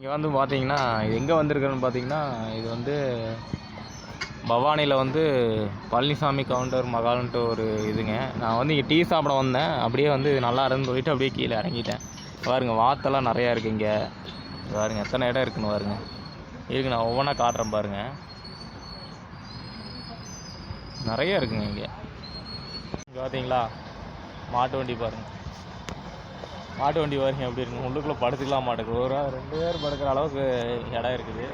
இங்கே வந்து பார்த்தீங்கன்னா இது எங்கே வந்திருக்குறேன்னு பார்த்தீங்கன்னா இது வந்து பவானியில் வந்து பழனிசாமி கவுண்டர் மகால்ன்ட்டு ஒரு இதுங்க. நான் வந்து இங்கே டீ சாப்பிட வந்தேன். அப்படியே வந்து இது நல்லா இருந்துன்னு சொல்லிட்டு அப்படியே கீழே இறங்கிட்டேன். பாருங்க வாத்தெல்லாம் நிறையா இருக்குது இங்கே. பாருங்க எத்தனை இடம் இருக்குன்னு பாருங்க. இருக்கு நான் ஒவ்வொன்றா காட்டுறேன் பாருங்க. நிறையா இருக்குங்க இங்கே. இங்கே பார்த்தீங்களா மாட்டு வண்டி பாருங்கள் மாட்டு வண்டி பாருங்க எப்படி இருக்குங்க உள்ளுக்குள்ளே படுத்துக்கலாம் மாட்டேங்குது ஒரு ரெண்டு பேர் படுக்கிற அளவுக்கு இடம் இருக்குது.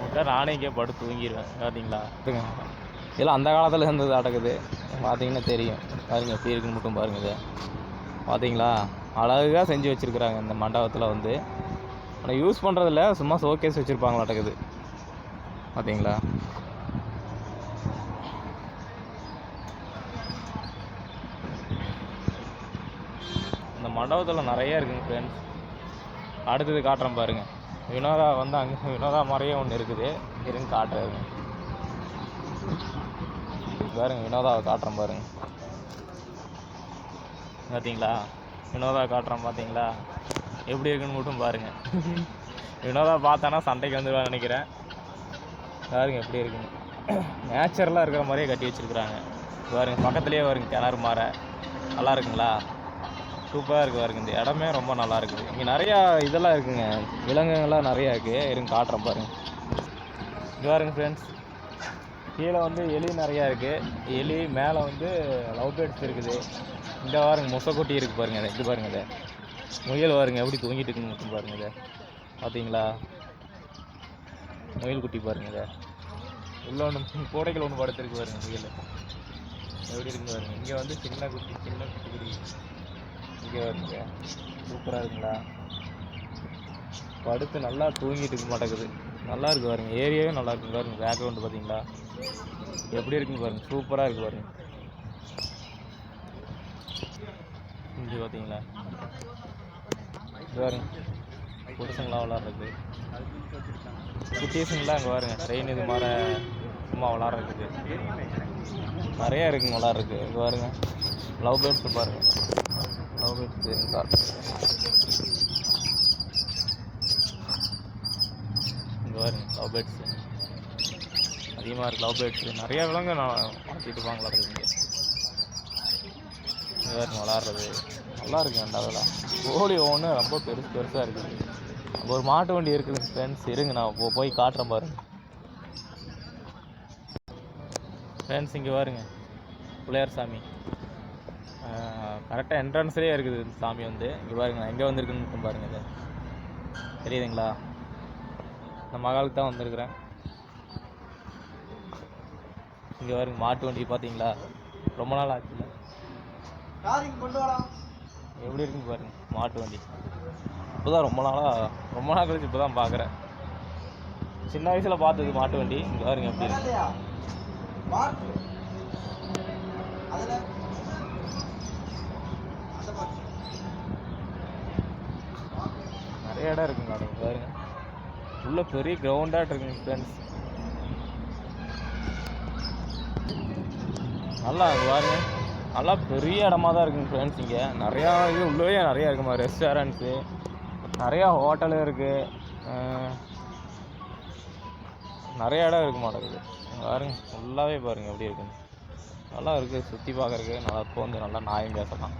முட்டை நானே இங்கே படுத்து தூங்கிடுவேன். பார்த்தீங்களா இதெல்லாம் அந்த காலத்தில் இருந்தது அடக்குது பார்த்தீங்கன்னா தெரியும். பாருங்க எப்படி இருக்குன்னு மட்டும் பாருங்க பார்த்தீங்களா அழகாக செஞ்சு வச்சுருக்குறாங்க இந்த மண்டபத்தில் வந்து. ஆனால் யூஸ் பண்ணுறதில்ல சும்மா ஷோகேஸ் வச்சுருப்பாங்களாட்டக்குது. பார்த்தீங்களா மண்டபத்தில் நிறைய இருக்குங்க ஃப்ரெண்ட்ஸ் அடுத்தது காட்டுறேன் பாருங்க. வினோதா வந்து அங்கே வினோதா மாதிரியே ஒன்று இருக்குது. இருங்க காட்டுறாருங்க பாருங்க வினோதாவை காட்டுறேன் பாருங்க. பார்த்தீங்களா வினோதா காட்டுறேன் பார்த்தீங்களா எப்படி இருக்குன்னு மட்டும் பாருங்க. வினோதா பார்த்தானா சண்டைக்கு வந்துடுவான்னு நினைக்கிறேன். பாருங்க எப்படி இருக்குன்னு. நேச்சுரலாக இருக்கிற மாதிரியே கட்டி வச்சிருக்கிறாங்க. பாருங்க பக்கத்துலேயே வருங்க கிணறு மாற. நல்லா இருக்குங்களா? சூப்பராக இருக்குது பாருங்க இந்த இடமே ரொம்ப நல்லா இருக்குது இங்கே நிறையா இதெல்லாம் இருக்குங்க. விலங்குகள்லாம் நிறையா இருக்குது இருங்க காட்டுறேன் பாருங்க. இது பாருங்க ஃப்ரெண்ட்ஸ் கீழே வந்து எலி நிறையா இருக்குது எலி மேலே வந்து லவ் பேர்ட்ஸ் இருக்குது. இந்த பாருங்க முசைக்குட்டி இருக்குது பாருங்க இதை இது பாருங்கள் இதை. முயல் பாருங்கள் எப்படி தூங்கிட்டு இருக்குன்னு மட்டும் பாருங்கள் இதை. பார்த்தீங்களா முயல் குட்டி பாருங்க இதை. உள்ள ஒன்று கோடைகள் ஒன்று படுத்துருக்கு பாருங்க முயல். எப்படி இருக்கு பாருங்கள் இங்கே வந்து சின்ன குட்டி சின்ன குட்டி குட்டி. இங்கே வருங்க சூப்பராக இருக்குங்களா? படுத்து நல்லா தூங்கிட்டு இருக்க மாட்டேங்குது. நல்லா இருக்கு பாருங்க ஏரியாவே நல்லா இருக்கு பாருங்க பேக்ரவுண்டு பார்த்தீங்களா? எப்படி இருக்குன்னு பாருங்க சூப்பராக இருக்கு பாருங்க. இங்கே பார்த்தீங்களா? பாருங்க புதுசுங்களா விளாட்றது குட்டீஸுங்களாம் அங்கே பாருங்க ட்ரெயின் இது மாதிரி சும்மா விளாட்றதுக்கு. நிறையா இருக்குங்க விளாட்றதுக்கு இங்கே பாருங்க. லவ் பேர்ட்ஸ் பாருங்கள் லவ் இங்கே லவ் பேர்ட்ஸ் அதிகமாக இருக்கு லவ் பேர்ட்ஸ் நிறைய விலங்கு நான் வளர்த்திட்டு இருப்பாங்களா இங்கே. இங்கே விளாட்றது. நல்லா இருக்கு அந்த அதெல்லாம் கோழி ஒன்று ரொம்ப பெருசு பெருசாக இருக்குது அப்போ ஒரு மாட்டு வண்டி இருக்குது ஃப்ரெண்ட்ஸ் இருங்க நான் போய் காட்டுறேன் பாருங்க. ஃப்ரெண்ட்ஸ் இங்கே பாருங்க. பிள்ளையார் சாமி. கரெக்டாக என்ட்ரன்ஸ்லேயே இருக்குது இந்த சாமி வந்து. இங்கே பாருங்க நான் எங்கே வந்திருக்குன்னு மட்டும் பாருங்க இது. தெரியுதுங்களா? இந்த மகாலுக்கு தான் வந்திருக்கிறேன். இங்கே பாருங்க மாட்டு வண்டி பார்த்தீங்களா? ரொம்ப நாள் ஆச்சுல்ல எப்படி இருக்குன்னு பாருங்க மாட்டு வண்டி. இப்போதான் ரொம்ப நாளாக ரொம்ப நாள் கழிச்சு இப்போ தான் பார்க்குறேன் சின்ன வயசில் பார்த்தது மாட்டு வண்டி. இங்கே பாருங்க எப்படி இருக்கு. நிறைய இடம் இருக்குங்க அது. பாருங்க. உள்ள பெரிய கிரவுண்டாக இருக்குங்க ஃப்ரெண்ட்ஸ் நல்லா பாருங்க. நல்லா பெரிய இடமா தான் இருக்குங்க ஃப்ரெண்ட்ஸ் இங்கே. நிறையா இது உள்ளவே நிறையா இருக்குமா ரெஸ்டாரண்ட்ஸு நிறையா ஹோட்டலு இருக்குது நிறைய இடம் இருக்க மாட்டேங்குது. பாருங்க. ஃபுல்லாகவே பாருங்கள் எப்படி இருக்குன்னு. நல்லா இருக்குது சுற்றி பார்க்கறதுக்கு நல்லா இப்போ வந்து நல்லா நாயம் பேசலாம்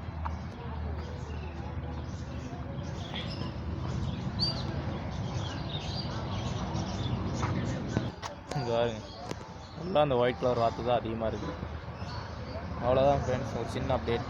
இருக்குது பாருங்க ஃபுல்லாக அந்த ஒயிட் கலர் வாத்து தான் அதிகமாக இருக்குது அவ்வளோதான் ஃப்ரெண்ட்ஸ் ஒரு சின்ன அப்டேட்